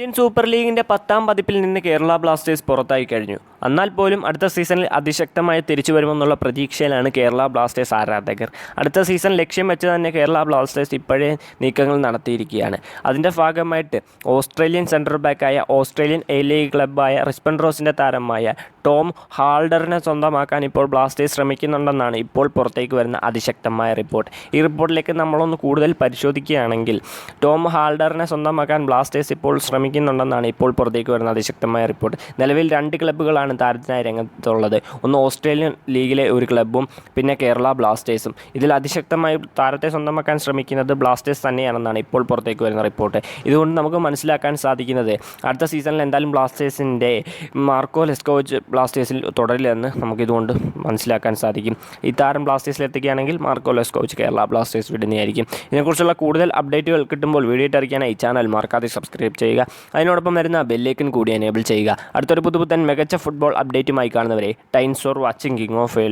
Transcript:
Indian super ലീഗിന്റെ പത്താം പതിപ്പിൽ നിന്ന് കേരള ബ്ലാസ്റ്റേഴ്സ് പുറത്തായി കഴിഞ്ഞു. എന്നാൽ പോലും അടുത്ത സീസണിൽ അതിശക്തമായി തിരിച്ചു വരുമെന്നുള്ള പ്രതീക്ഷയിലാണ് കേരള ബ്ലാസ്റ്റേഴ്സ് ആരാധകർ. അടുത്ത സീസൺ ലക്ഷ്യം വെച്ച് തന്നെ കേരള ബ്ലാസ്റ്റേഴ്സ് ഇപ്പോഴേ നീക്കങ്ങൾ നടത്തിയിരിക്കുകയാണ്. അതിന്റെ ഭാഗമായിട്ട് ഓസ്ട്രേലിയൻ സെൻട്രൽ ബാക്കായ ഓസ്ട്രേലിയൻ എ ലീഗ് ക്ലബ്ബായ റോസിന്റെ താരമായ ടോം ഹാൾഡറിനെ സ്വന്തമാക്കാൻ ഇപ്പോൾ ബ്ലാസ്റ്റേഴ്സ് ശ്രമിക്കുന്നുണ്ടെന്നാണ് ഇപ്പോൾ പുറത്തേക്ക് വരുന്ന അതിശക്തമായ റിപ്പോർട്ട് ഈ റിപ്പോർട്ടിലേക്ക് നമ്മളൊന്ന് കൂടുതൽ പരിശോധിക്കുകയാണെങ്കിൽ ടോം ഹാൾഡറിനെ സ്വന്തമാക്കാൻ ബ്ലാസ്റ്റേഴ്സ് ഇപ്പോൾ ശ്രമിക്കുന്നുണ്ടെന്നാണ് ഇപ്പോൾ പുറത്തേക്ക് വരുന്ന അതിശക്തമായ റിപ്പോർട്ട് നിലവിൽ രണ്ട് ക്ലബ്ബുകളാണ് താരത്തിനായി രംഗത്തുള്ളത്. ഒന്ന് ഓസ്ട്രേലിയൻ ലീഗിലെ ഒരു ക്ലബ്ബും പിന്നെ കേരള ബ്ലാസ്റ്റേഴ്സും. ഇതിൽ അതിശക്തമായി താരത്തെ സ്വന്തമാക്കാൻ ശ്രമിക്കുന്നത് ബ്ലാസ്റ്റേഴ്സ് തന്നെയാണെന്നാണ് ഇപ്പോൾ പുറത്തേക്ക് വരുന്ന റിപ്പോർട്ട്. ഇതുകൊണ്ട് നമുക്ക് മനസ്സിലാക്കാൻ സാധിക്കുന്നത് അടുത്ത സീസണിൽ എന്തായാലും ബ്ലാസ്റ്റേഴ്സിന്റെ മാർക്കോ ലെസ്കോച്ച് ബ്ലാസ്റ്റേഴ്സിൽ തുടരില്ലെന്ന് നമുക്കിതുകൊണ്ട് മനസ്സിലാക്കാൻ സാധിക്കും. ഈ താരം ബ്ലാസ്റ്റേഴ്സിൽ എത്തുകയാണെങ്കിൽ മാർക്കോ ലെസ്കോച്ച് കേരള ബ്ലാസ്റ്റേഴ്സ് വിടുന്നതായിരിക്കും. ഇതിനെക്കുറിച്ചുള്ള കൂടുതൽ അപ്ഡേറ്റുകൾ കിട്ടുമ്പോൾ വീഡിയോ ഇട്ടിരിക്കാനായി ചാനൽ മറക്കാതെ സബ്സ്ക്രൈബ് ചെയ്യുക. അതിനോടൊപ്പം വരുന്ന ബെല്ലേക്കൻ കൂടി എനേബിൾ ചെയ്യുക. അടുത്തൊരു പുതുപുത്തൻ മികച്ച ഫുട്ബോൾ അപ്ഡേറ്റുമായി കാണുന്നവരെ times for watching king of